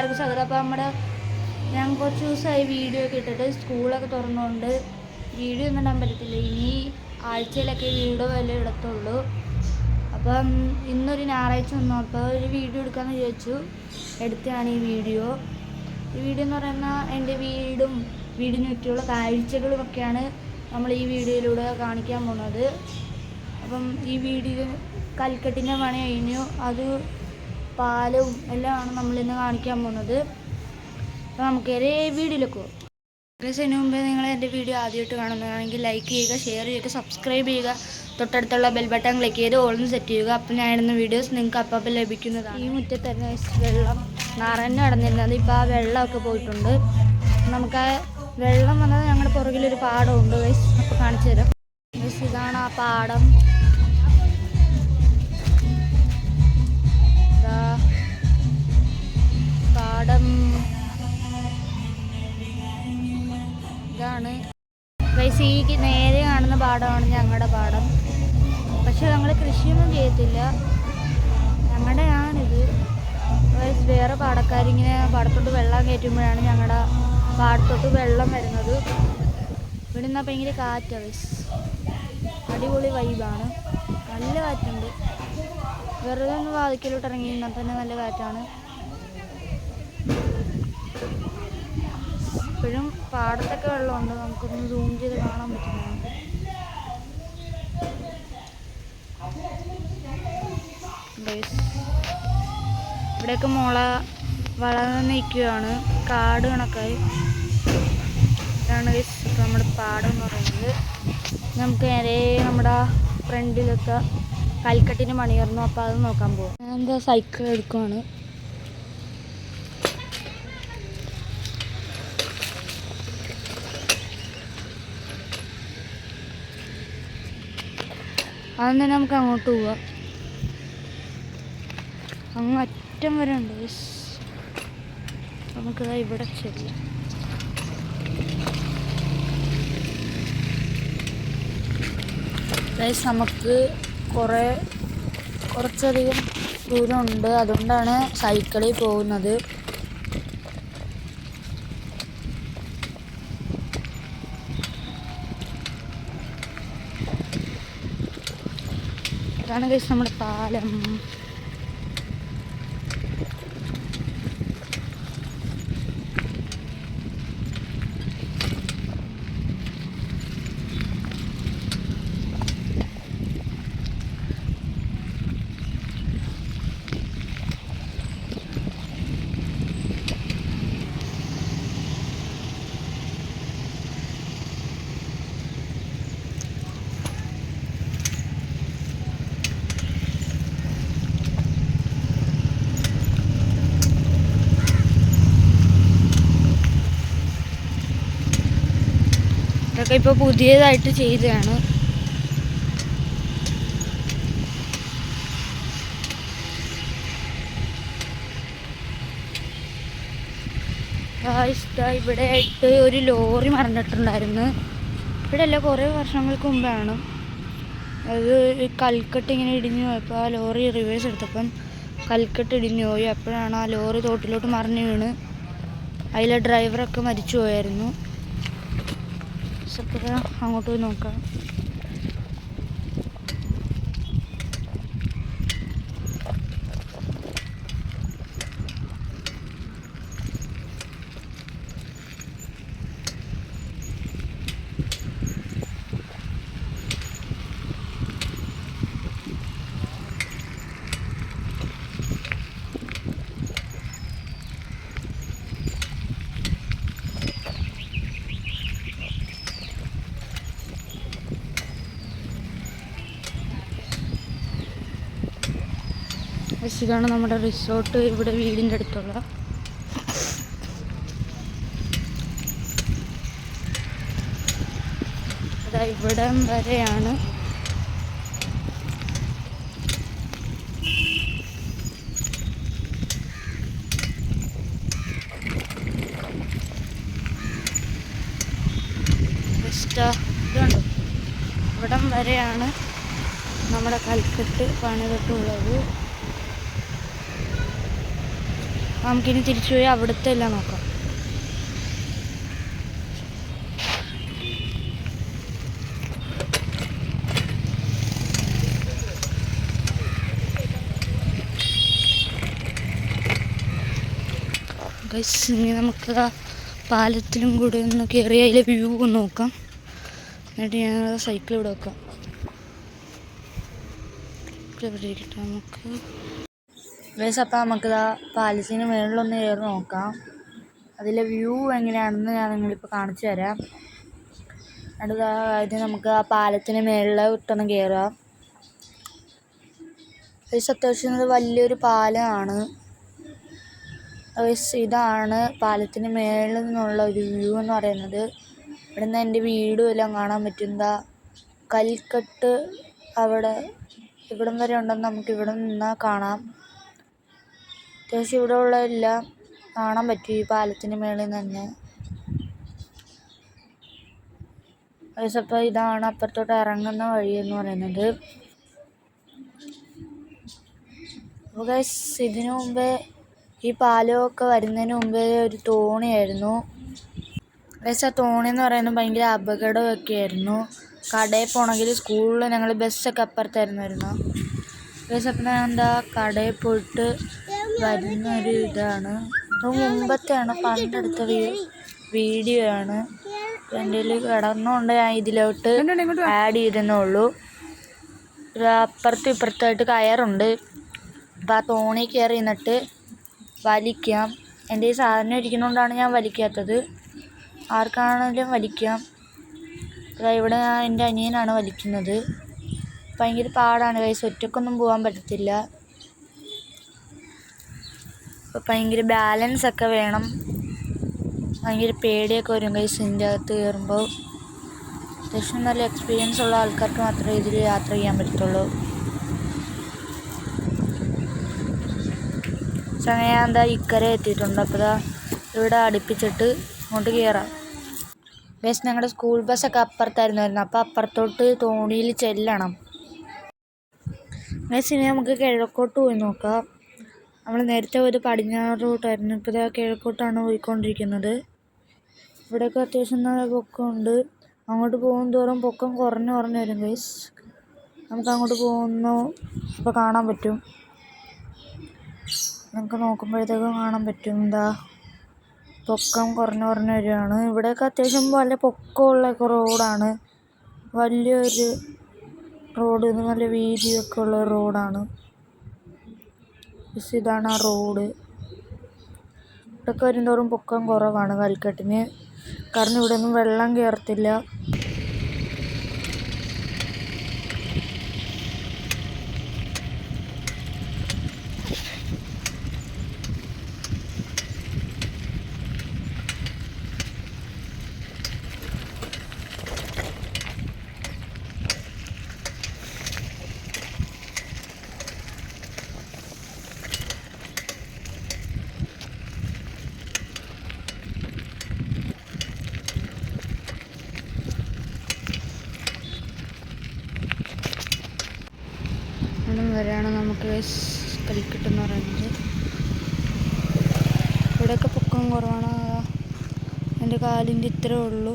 എല്ലാവർക്കും സ്വാഗതം. അപ്പോൾ നമ്മുടെ ഞാൻ കുറച്ച് ദിവസമായി വീഡിയോ ഒക്കെ ഇട്ടിട്ട് സ്കൂളൊക്കെ തുറന്നുകൊണ്ട് വീഡിയോ ഒന്നും ഇടാൻ പറ്റത്തില്ല. ഇനി ആഴ്ചയിലൊക്കെ വീഡിയോ വല്ല ഇടത്തുള്ളൂ. അപ്പം ഇന്നൊരു ഞായറാഴ്ച വന്നു. അപ്പോൾ ഒരു വീഡിയോ എടുക്കാമെന്ന് വിചാരിച്ചു. എടുത്തതാണ് ഈ വീഡിയോ ഈ വീഡിയോ എന്ന് പറയുന്ന എന്റെ വീടും വീടിന് ചുറ്റുമുള്ള കാഴ്ചകളും ഒക്കെയാണ് നമ്മൾ ഈ വീഡിയോയിലൂടെ കാണിക്കാൻ പോകുന്നത്. അപ്പം ഈ വീഡിയോ കൽക്കെട്ടിന്റെ പണി കഴിഞ്ഞു. അത് പാലവും എല്ലാമാണ് നമ്മളിന്ന് കാണിക്കാൻ പോകുന്നത് അപ്പോൾ നമുക്ക് ഒരേ വീഡിയോയിലേക്ക് പോകും അതിന് മുമ്പേ നിങ്ങൾ എന്റെ വീഡിയോ ആദ്യമായിട്ട് കാണുന്നതാണെങ്കിൽ ലൈക്ക് ചെയ്യുക ഷെയർ ചെയ്യുക സബ്സ്ക്രൈബ് ചെയ്യുക. തൊട്ടടുത്തുള്ള ബെൽ ബട്ടൺ ക്ലിക്ക് ചെയ്ത് ഓൾന്ന് സെറ്റ് ചെയ്യുക. അപ്പോൾ ഞാൻ ഇടുന്ന വീഡിയോസ് നിങ്ങൾക്ക് അപ്പം ലഭിക്കുന്നതാണ്. ഈ മുറ്റത്ത് തന്നെ വെള്ളം നിറഞ്ഞു കിടന്നിരുന്നത്. ഇപ്പോൾ ആ വെള്ളമൊക്കെ പോയിട്ടുണ്ട്. നമുക്ക് വെള്ളം വന്നത് ഞങ്ങളുടെ പുറകിലൊരു പാടമുണ്ട് അപ്പോൾ കാണിച്ചു തരാം ഇതാണ് ആ പാടം. പാടം ഇതാണ്. ഈ നേരെ കാണുന്ന പാടമാണ് ഞങ്ങളുടെ പാടം പക്ഷെ ഞങ്ങൾ കൃഷിയൊന്നും ചെയ്യത്തില്ല. ഞങ്ങളുടെയാണിത് ഗൈസ് വേറെ പാടക്കാരിങ്ങനെ പാടത്തോട്ട് വെള്ളം കയറ്റുമ്പോഴാണ് ഞങ്ങളുടെ പാടത്തോട്ട് വെള്ളം വരുന്നത്. ഇവിടെ നിന്നാൽ ഭയങ്കര കാറ്റാണ് ഗൈസ് അടിപൊളി വൈബാണ് നല്ല കാറ്റുണ്ട്. വെറുതെ ഒന്ന് വാതിക്കലോട്ട് ഇറങ്ങി നിന്നാൽ തന്നെ നല്ല കാറ്റാണ്. ഇപ്പോഴും പാടത്തൊക്കെ വെള്ളമുണ്ട്. നമുക്കൊന്ന് സൂം ചെയ്ത് കാണാൻ Guys, ഇവിടെയൊക്കെ മുള വളർന്ന് നിൽക്കുകയാണ്. കാട് കണക്കായി. ഇതാണ് നമ്മുടെ പാടം എന്ന് പറയുന്നത്. നമുക്ക് നേരെ നമ്മുടെ ഫ്രണ്ടിലൊക്കെ കൽക്കട്ടിന് മണിയർന്നു അപ്പോൾ അത് നോക്കാൻ പോകും ഞാൻ എന്താ സൈക്കിൾ എടുക്കുവാണ്. അതെന്നെ നമുക്ക് അങ്ങോട്ട് പോവാം. അങ്ങ് അറ്റം വരെ ഉണ്ട് നമുക്ക് ഇവിടെ ചെല്ലാം. നമുക്ക് കുറേ കുറച്ചധികം ദൂരമുണ്ട്. അതുകൊണ്ടാണ് സൈക്കിളിൽ പോകുന്നത്. ഇതാണ് കഴിച്ച് നമ്മുടെ പാലം. ഇതൊക്കെ ഇപ്പോൾ പുതിയതായിട്ട് ചെയ്തതാണ്. ഇവിടെ ആയിട്ട് ഒരു ലോറി മറന്നിട്ടുണ്ടായിരുന്നു. ഇവിടെ അല്ല കുറേ വർഷങ്ങൾക്ക് മുമ്പാണ്. അത് കൽക്കെട്ട് ഇങ്ങനെ ഇടിഞ്ഞു പോയപ്പോൾ ആ ലോറി റിവേഴ്സ് എടുത്തപ്പം കൽക്കെട്ട് ഇടിഞ്ഞു പോയി. അപ്പോഴാണ് ആ ലോറി തോട്ടിലോട്ട് മറിഞ്ഞു വീണ്. അതിലെ ഡ്രൈവറൊക്കെ മരിച്ചു പോയായിരുന്നു. സപ്പറ അങ്ങോട്ട് പോയി നോക്കാം. ഇതാണ് നമ്മുടെ റിസോർട്ട് ഇവിടെ വീടിന്റെ അടുത്തുള്ള. അതാ ഇവിടം വരെയാണ്. ഇവിടം വരെയാണ് നമ്മുടെ കൽക്കെട്ട് പണിതിട്ടുള്ളത്. നമുക്കിനി തിരിച്ചു പോയി അവിടുത്തെ എല്ലാം നോക്കാം. ഇനി നമുക്ക് പാലത്തിലും കൂടെ ഒന്ന് കയറി അതിലെ വ്യൂ ഒന്ന് നോക്കാം. എന്നിട്ട് ഞാൻ സൈക്കിൾ ഇവിടെ വെക്കാം. നമുക്ക്. ഗൈസ് അപ്പോൾ നമുക്കിത് പാലസിന് മുകളിലൊന്ന് കയറി നോക്കാം. അതിലെ വ്യൂ എങ്ങനെയാണെന്ന് ഞാൻ നിങ്ങളിപ്പോൾ കാണിച്ചു തരാം. അടുത്ത നമുക്ക് ആ പാലത്തിന് മുകളിൽ വിട്ടൊന്ന് കയറാം ഗൈസ് അത്യാവശ്യം ഇത് വലിയൊരു പാലമാണ്. ഗൈസ് ഇതാണ് പാലത്തിന് മേളിൽ നിന്നുള്ള ഒരു വ്യൂ എന്ന് പറയുന്നത്. ഇവിടെ നിന്ന് എന്റെ വീടും എല്ലാം കാണാൻ പറ്റും. എന്താ കൽക്കെട്ട് അവിടെ ഇവിടം വരെ ഉണ്ടെന്ന് നമുക്ക് ഇവിടെ നിന്നാൽ കാണാം. അത്യാവശ്യം ഇവിടെ ഉള്ള എല്ലാം കാണാൻ പറ്റും ഈ പാലത്തിന് മേളിൽ നിന്ന് തന്നെ. ഇതാണ് അപ്പുറത്തോട്ട് ഇറങ്ങുന്ന വഴി എന്ന് പറയുന്നത് അപ്പോൾ ഇതിനു മുമ്പേ ഈ പാലമൊക്കെ വരുന്നതിന് മുമ്പേ ഒരു തോണിയായിരുന്നു. ഗൈസ് ആ തോണി എന്ന് പറയുന്നത് ഭയങ്കര അപകടമൊക്കെ ആയിരുന്നു കടയിൽ പോകണമെങ്കിൽ സ്കൂളിൽ ഞങ്ങൾ ബസ്സൊക്കെ അപ്പുറത്തായിരുന്നു. വരുന്നത് ഗൈസ് അപ്പം ഞാൻ എന്താ കടയിൽ പോയിട്ട് വരുന്ന ഒരു ഇതാണ്. ഇത് മുമ്പത്തെയാണ് പണ്ടെടുത്ത വീഡിയോ ആണ് എന്റെ കിടന്നുകൊണ്ട് ഞാൻ ഇതിലോട്ട് ആഡ് ചെയ്തെന്നുള്ളൂ അപ്പുറത്തും ഇപ്പുറത്തായിട്ട് കയറുണ്ട്. അപ്പോൾ ആ തോണി കയറി നിന്നിട്ട് വലിക്കാം. എന്റെ ഈ സാധനം ഇരിക്കുന്നതുകൊണ്ടാണ് ഞാൻ വലിക്കാത്തത്. ആർക്കാണെങ്കിലും വലിക്കാം. ഇതാ ഇവിടെ ഞാൻ എന്റെ അനിയനാണ് വലിക്കുന്നത്. ഭയങ്കര പാടാണ് കൈസ് ഒറ്റക്കൊന്നും പോകാൻ പറ്റത്തില്ല. അപ്പോൾ ഭയങ്കര ബാലൻസ് ഒക്കെ വേണം. ഭയങ്കര പേടിയൊക്കെ വരും കൈസ് ഇതിന്റെ അകത്ത് കയറുമ്പോൾ അത്യാവശ്യം നല്ല എക്സ്പീരിയൻസ് ഉള്ള ആൾക്കാർക്ക് മാത്രമേ ഇതിൽ യാത്ര ചെയ്യാൻ പറ്റത്തുള്ളൂ. ചങ്ങയാ എന്താ ഇക്കരെ എത്തിയിട്ടുണ്ട്. അപ്പോൾ ഇതാ ഇവിടെ അടുപ്പിച്ചിട്ട് ഇങ്ങോട്ട് കയറാം ബസ് ഞങ്ങളുടെ സ്കൂൾ ബസ്സൊക്കെ അപ്പുറത്തായിരുന്നു വരുന്നത് അപ്പോൾ അപ്പുറത്തോട്ട് തോണിയിൽ ചെല്ലണം. ബസ് ഇനി നമുക്ക് കിഴക്കോട്ട് പോയി നോക്കാം. നമ്മൾ നേരത്തെ പോയത് പടിഞ്ഞാറോട്ടായിരുന്നു ഇപ്പോൾ ഇതാ കിഴക്കോട്ടാണ് പോയിക്കൊണ്ടിരിക്കുന്നത്. ഇവിടെയൊക്കെ അത്യാവശ്യം നല്ല പൊക്കമുണ്ട്. അങ്ങോട്ട് പോകും തോറും പൊക്കം കുറഞ്ഞു കുറഞ്ഞു വരും ഗൈസ് നമുക്ക് അങ്ങോട്ട് പോകുന്നു. ഇപ്പോൾ കാണാൻ പറ്റും. നമുക്ക് നോക്കുമ്പോഴത്തേക്കും കാണാൻ പറ്റും. എന്താ പൊക്കം കുറഞ്ഞു കുറഞ്ഞു വരികയാണ്. ഇവിടെയൊക്കെ അത്യാവശ്യം നല്ല പൊക്കമുള്ള റോഡാണ്. വലിയൊരു റോഡ് നല്ല വീതിയൊക്കെ ഉള്ള റോഡാണ്. ബസ് ഇതാണ് ആ റോഡ് ഇവിടെയൊക്കെ വരുന്തോറും പൊക്കം കുറവാണ് കൽക്കെട്ടിന്. കാരണം ഇവിടെയൊന്നും വെള്ളം കയറത്തില്ല ഇവിടം വരെയാണ് നമുക്ക് കലിക്കെട്ടെന്ന് പറയുന്നത്. ഇവിടെയൊക്കെ പൊക്കം കുറവാണ്. എന്റെ കാലിന്റെ ഇത്രേ ഉള്ളൂ.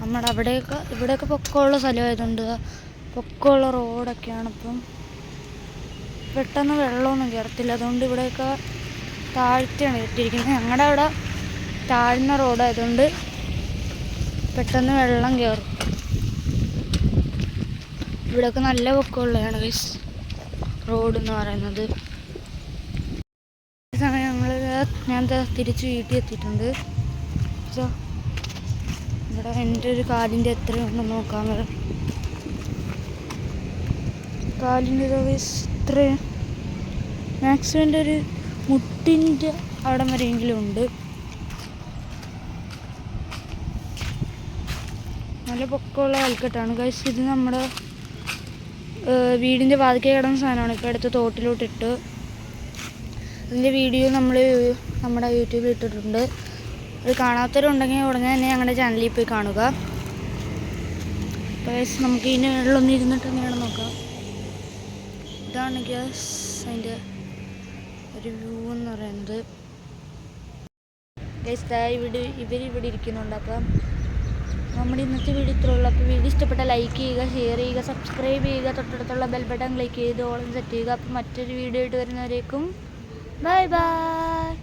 നമ്മുടെ അവിടെയൊക്കെ ഇവിടെയൊക്കെ പൊക്കമുള്ള സ്ഥലമായതുകൊണ്ട് പൊക്കമുള്ള റോഡൊക്കെയാണ് ഇപ്പം. പെട്ടെന്ന് വെള്ളമൊന്നും കയറത്തില്ല. അതുകൊണ്ട് ഇവിടെയൊക്കെ താഴ്ത്തിയാണ് കെട്ടിയിരിക്കുന്നത്. ഞങ്ങളുടെ അവിടെ താഴ്ന്ന റോഡായതുകൊണ്ട് പെട്ടെന്ന് വെള്ളം കയറും. ഇവിടെയൊക്കെ നല്ല പൊക്കമുള്ളതാണ് ഗൈസ് റോഡ് എന്ന് പറയുന്നത്. സമയം ഞങ്ങൾ ഞാൻ തിരിച്ച് വീട്ടിൽ എത്തിയിട്ടുണ്ട്. സോ ഇവിടെ എന്റെ ഒരു കാലിന്റെ എത്രയുണ്ടെന്ന് നോക്കാൻ വരാം കാലിന്റെ വയസ്സ് മാക്സിമം എന്റെ ഒരു മുട്ടിന്റെ അവിടം വരെയെങ്കിലും ഉണ്ട്. നല്ല പൊക്കമുള്ള കൽക്കെട്ടാണ്. കഴിച്ചത് ഇത് നമ്മുടെ വീടിന്റെ വാതിക്കെ കിടന്ന സാധനമാണ്. ഇപ്പോൾ എടുത്ത് തോട്ടിലോട്ടിട്ട് അതിന്റെ വീഡിയോ നമ്മൾ നമ്മുടെ യൂട്യൂബിൽ ഇട്ടിട്ടുണ്ട്. അത് കാണാത്തവരുണ്ടെങ്കിൽ ഉടനെ തന്നെ ഞങ്ങളുടെ ചാനലിൽ പോയി കാണുക. നമുക്ക് ഇനി വെള്ളമൊന്നും ഇരുന്നിട്ട് തന്നെയാണ് നോക്കാം. ഇതാണ് ഗ്യാസ് അതിന്റെ ഒരു വ്യൂ എന്ന് പറയുന്നത്. ഗൈസ് ഇവിടെ ഇവരിവിടെ ഇരിക്കുന്നുണ്ട്. അപ്പം നമ്മുടെ ഇന്നത്തെ വീഡിയോ ഇത്രയുള്ളൂ അപ്പോൾ വീഡിയോ ഇഷ്ടപ്പെട്ട ലൈക്ക് ചെയ്യുക ഷെയർ ചെയ്യുക സബ്സ്ക്രൈബ് ചെയ്യുക തൊട്ടടുത്തുള്ള ബെൽ ബട്ടൺ ക്ലിക്ക് ചെയ്ത് ഓളം സെറ്റ് ചെയ്യുക. അപ്പോൾ മറ്റൊരു വീഡിയോ ആയിട്ട് വരുന്നവരേക്കും ബൈ ബൈ